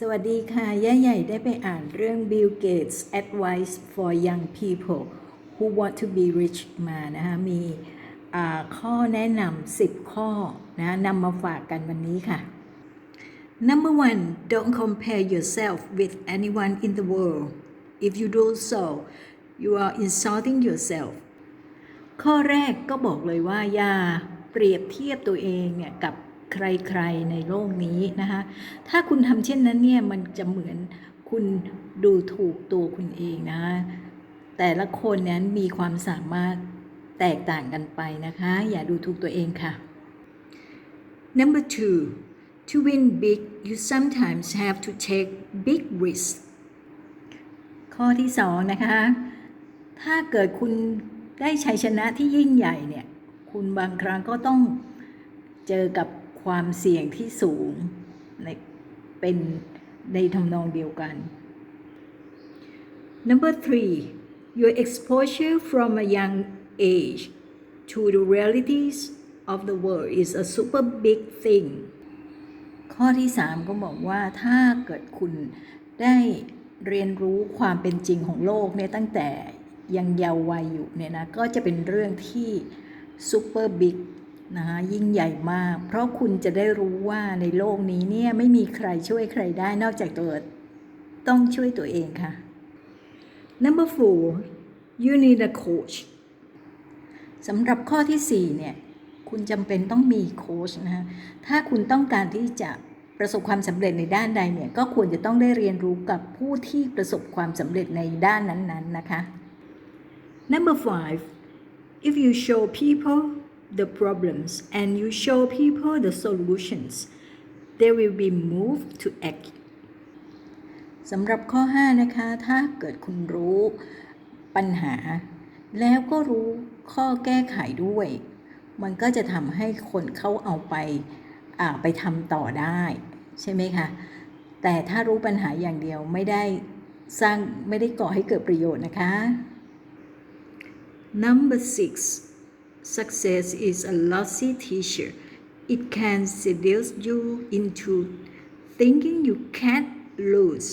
สวัสดีค่ะ ย่าใหญ่ได้ไปอ่านเรื่อง Bill Gates Advice for Young People Who Want to Be Rich มานะคะมีข้อแนะนำ10 ข้อนะนำมาฝากกันวันนี้ค่ะ Number one don't compare yourself with anyone in the world if you do so you are insulting yourself ข้อแรกก็บอกเลยว่าอย่าเปรียบเทียบตัวเองเนี่ยกับ ใครๆในโลกนี้นะคะถ้าคุณทำเช่นนั้นเนี่ยมันจะเหมือนคุณดูถูกตัวคุณเองนะ แต่ละคนนั้นมีความสามารถแตกต่างกันไปนะคะ อย่าดูถูกตัวเองค่ะ Number two to win big you sometimes have to take big risks ข้อที่สองนะคะ ถ้าเกิดคุณได้ชัยชนะที่ยิ่งใหญ่เนี่ย คุณบางครั้งก็ต้องเจอกับ ความเสี่ยงที่สูงในเป็นในทำนองเดียวกัน Number three your exposure from a young age to the realities of the world is a super big thing ข้อที่ 3 ก็บอกว่าถ้าเกิดคุณได้เรียนรู้ความเป็นจริงของโลกเนี่ยตั้งแต่ยังเยาว์วัยอยู่เนี่ยนะ ก็จะเป็นเรื่องที่ซูเปอร์บิ๊ก นะคะยิ่งใหญ่มาก เพราะคุณจะได้รู้ว่าในโลกนี้เนี่ยไม่มีใครช่วยใครได้นอกจากตัวต้องช่วยตัวเองค่ะ Number four you need a coach สำหรับข้อที่ 4 เนี่ย คุณจำเป็นต้องมีโค้ชนะฮะถ้าคุณต้องการที่จะประสบความสำเร็จในด้านใดเนี่ย ก็ควรจะต้องได้เรียนรู้กับผู้ที่ประสบความสำเร็จในด้านนั้นๆนะคะ Number five if you show people the problems and you show people the solutions they will be moved to act สำหรับข้อ 5 นะคะ ถ้าเกิดคุณรู้ปัญหา แล้วก็รู้ข้อแก้ไขด้วย มันก็จะทำให้คนเขาเอาไปไปทำต่อได้ ใช่ไหมคะ แต่ถ้ารู้ปัญหาอย่างเดียวไม่ได้สร้างไม่ได้ก่อให้เกิดประโยชน์นะคะ Number six success is a lousy teacher it can seduce you into thinking you can't lose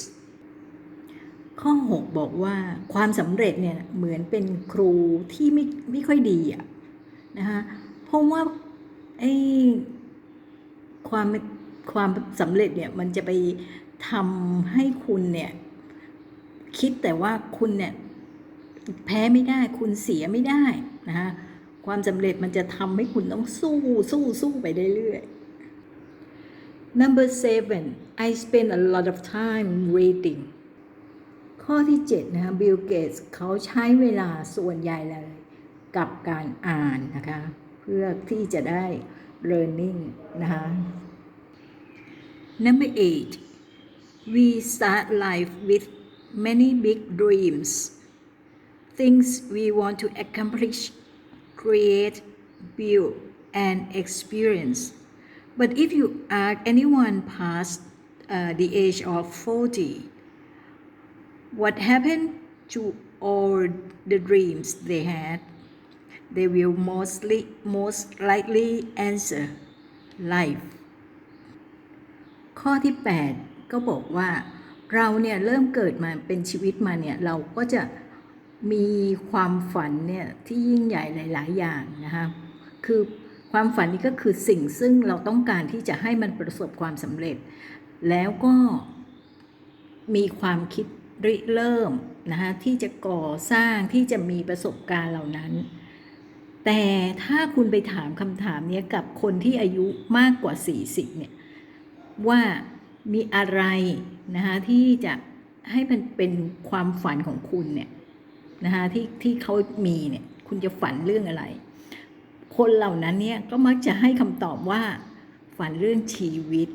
ข้อ 6 บอกว่าความสำเร็จเนี่ยเหมือนเป็นครูที่ไม่ไม่ค่อยดีอะนะคะเพราะว่าไอ้ความความสำเร็จเนี่ยมันจะไปทำให้คุณเนี่ยคิดแต่ว่าคุณเนี่ยแพ้ไม่ได้คุณเสียไม่ได้นะคะ ความสำเร็จมันจะทำให้คุณต้องสู้สู้สู้ไปเรื่อยๆ Number seven I spend a lot of time reading ข้อที่ 7 นะคะบิลเกตส์เขาใช้เวลาส่วนใหญ่เลย กับการอ่านนะคะ เพื่อที่จะได้ learning นะคะ Number 8 we start life with many big dreams things we want to accomplish create build and experience but if you ask anyone past uh, the age of 40 what happened to all the dreams they had they will mostly most likely answer life ข้อที่ 8 ก็บอกว่าเราเนี่ยเริ่มเกิดมาเป็นชีวิตมาเนี่ย เราก็จะ มีความฝันเนี่ยที่ยิ่งใหญ่หลาย ๆ อย่างนะคะคือความฝันนี้ก็คือสิ่งซึ่งเราต้องการที่จะให้มันประสบความสำเร็จ แล้วก็มีความคิดริเริ่มนะคะที่จะก่อสร้างที่จะมีประสบการณ์เหล่านั้น แต่ถ้าคุณไปถามคำถามนี้กับคนที่อายุมากกว่า 40 เนี่ยว่ามีอะไรนะคะที่จะให้มันเป็นความฝันของคุณเนี่ย นะคะที่ที่เขามีเนี่ยคุณจะฝันเรื่องอะไร คนเหล่านั้นเนี่ยก็มักจะให้คำตอบว่าฝันเรื่องชีวิต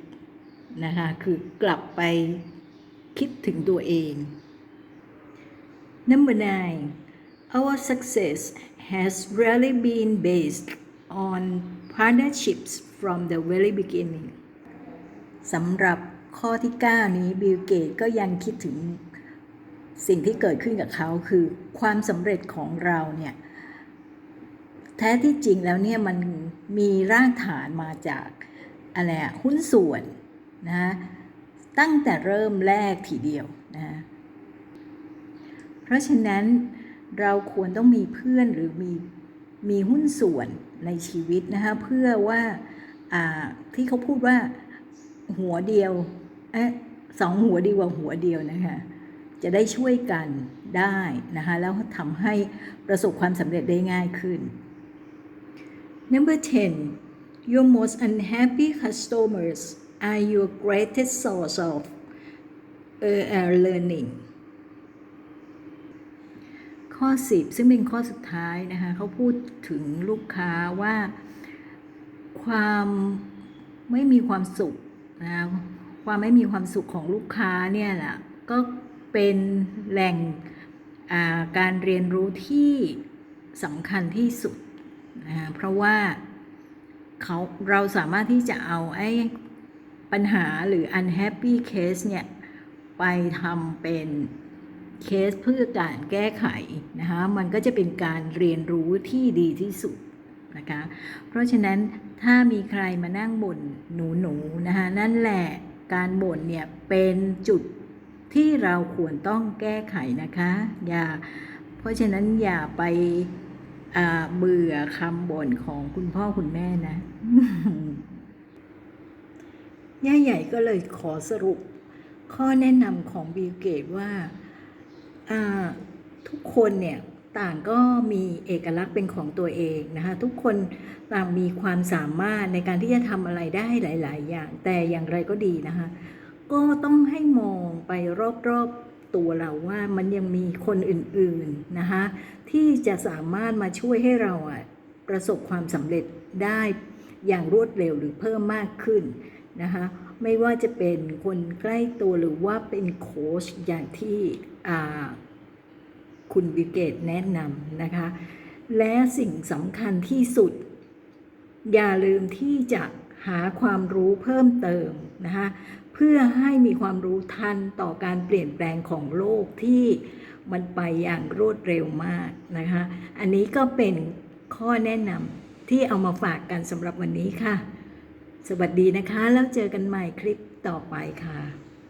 นะคะคือกลับไปคิดถึงตัวเอง Number nine our success has really been based on partnerships from the very beginning สำหรับข้อที่ 9 นี้บิลเกตก็ยังคิดถึง สิ่งที่เกิดขึ้นกับเขาคือความสำเร็จของเราเนี่ยแท้ที่จริงแล้วเนี่ยมันมีรากฐานมาจากอะไรอะหุ้นส่วนนะตั้งแต่เริ่มแรกทีเดียวนะฮะเพราะฉะนั้นเราควรต้องมีเพื่อนหรือมีมีหุ้นส่วนในชีวิตนะคะเพื่อว่าอ่าที่เขาพูดว่าหัวเดียวเอ๊ะสองหัวดีกว่าหัวเดียวนะคะ จะได้ช่วยกันได้นะคะแล้วทำให้ประสบความสำเร็จได้ง่ายขึ้น Number 10 Your most unhappy customers are your greatest source of uh, learning ข้อ 10 ซึ่งเป็นข้อสุดท้ายนะคะเขาพูดถึงลูกค้าว่าความไม่มีความสุขนะความไม่มีความสุขของลูกค้าเนี่ยแหละก็ เป็นแหล่งการเรียนรู้ที่สำคัญที่สุดนะคะเพราะว่าเขาเราสามารถที่จะเอาไอ้ปัญหาหรือ unhappy case เนี่ย ไปทำเป็นเคสเพื่อการแก้ไขนะคะมันก็จะเป็นการเรียนรู้ที่ดีที่สุดนะคะเพราะฉะนั้นถ้ามีใครมานั่งบ่นหนูหนูนะคะนั่นแหละการบ่นเนี่ยเป็นจุด ที่เราควรต้องแก้ไขนะคะอย่าเพราะฉะนั้นอย่าไปเบื่อคำบ่นของคุณพ่อคุณแม่นะย่าใหญ่ก็เลยขอสรุป ข้อแนะนำของบิลเกตว่าทุกคนเนี่ยต่างก็มีเอกลักษณ์เป็นของตัวเองนะคะทุกคนต่างมีความสามารถในการที่จะทำอะไรได้หลาย ๆ อย่าง แต่อย่างไรก็ดีนะคะ ก็ต้องให้มองไปรอบๆตัวเราว่ามันยังมีคนอื่นๆนะคะที่จะสามารถมาช่วยให้เราอะประสบความสำเร็จได้อย่างรวดเร็วหรือเพิ่มมากขึ้นนะคะไม่ว่าจะเป็นคนใกล้ตัวหรือว่าเป็นโค้ชอย่างที่คุณบิเกตแนะนำนะคะ และสิ่งสำคัญที่สุด อย่าลืมที่จะหาความรู้เพิ่มเติมนะคะ เพื่อให้มีความรู้ทันต่อการเปลี่ยนแปลงของโลกที่มันไปอย่างรวดเร็วมากนะคะ อันนี้ก็เป็นข้อแนะนำที่เอามาฝากกันสำหรับวันนี้ค่ะ สวัสดีนะคะ แล้วเจอกันใหม่คลิปต่อไปค่ะ